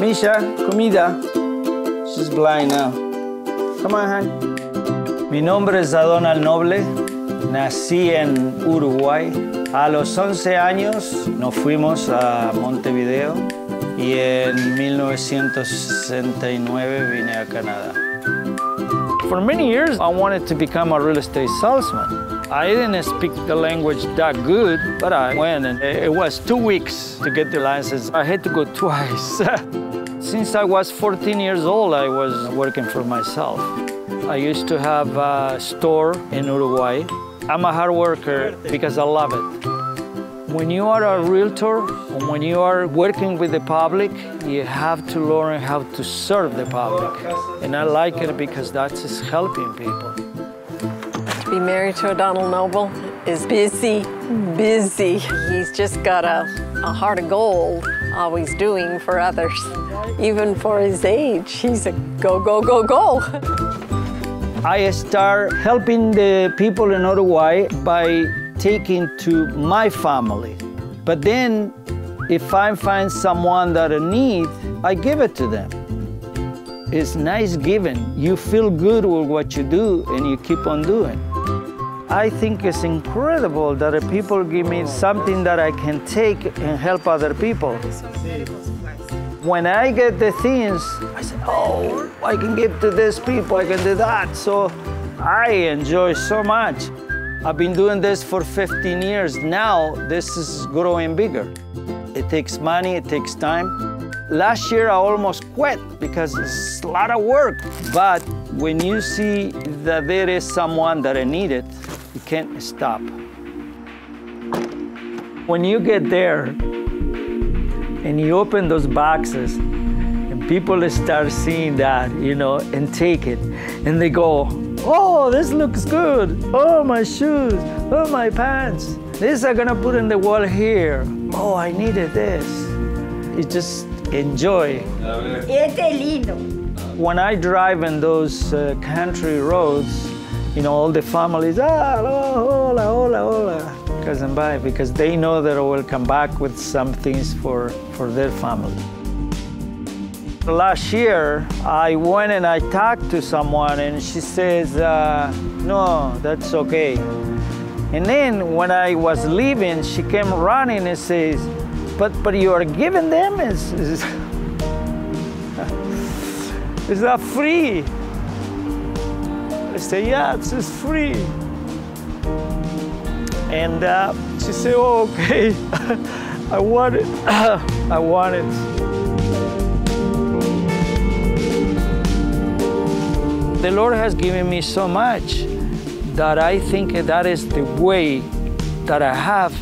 Misha, comida. She's blind now. Come on, hon. Mi nombre es Adonal Noble. Nací en Uruguay. A los 11 años nos fuimos a Montevideo y en 1969 vine a Canadá. For many years, I wanted to become a real estate salesman. I didn't speak the language that good, but I went and it was two weeks to get the license. I had to go twice. Since I was 14 years old, I was working for myself. I used to have a store in Uruguay. I'm a hard worker because I love it. When you are a realtor, when you are working with the public, you have to learn how to serve the public. And I like it because that's helping people. To be married to O'Donnell Noble is busy, busy. He's just got a, a heart of gold, always doing for others. Even for his age, he's a go, go, go, go. I start helping the people in Uruguay by taking to my family. But then, if I find someone that in need, I give it to them. It's nice giving. You feel good with what you do and you keep on doing. I think it's incredible that people give me something that I can take and help other people. When I get the things, I say, oh, I can give to these people, I can do that. So I enjoy so much. I've been doing this for 15 years. Now this is growing bigger. It takes money, it takes time. Last year I almost quit because it's a lot of work. But when you see that there is someone that I need it, you can't stop. When you get there and you open those boxes and people start seeing that, you know, and take it, and they go, oh, this looks good. Oh, my shoes. Oh, my pants. This I'm gonna put in the wall here. Oh, I needed this. You just enjoy. Este lindo. When I drive in those uh, country roads, you know, all the families, ah, hola, hola, hola, cousin bye, because they know that I will come back with some things for, for their family. Last year, I went and I talked to someone, and she says, uh, no, that's okay. And then when I was leaving, she came running and says, but, but you are giving them? Is, is, is that free? I say, yeah, it's just free. And uh, she said, oh, okay, I want it, I want it. The Lord has given me so much that I think that is the way that I have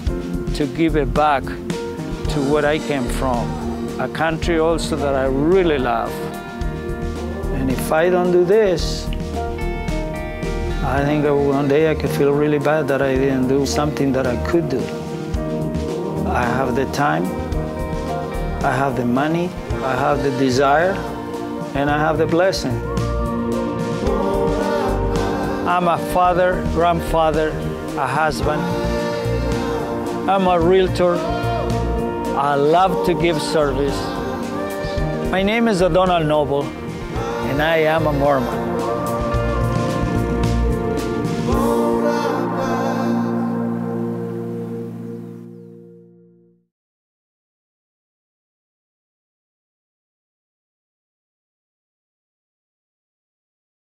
to give it back to where I came from, a country also that I really love. And if I don't do this, I think one day I could feel really bad that I didn't do something that I could do. I have the time, I have the money, I have the desire, and I have the blessing. I'm a father, grandfather, a husband. I'm a realtor. I love to give service. My name is O'Donnell Noble, and I am a Mormon.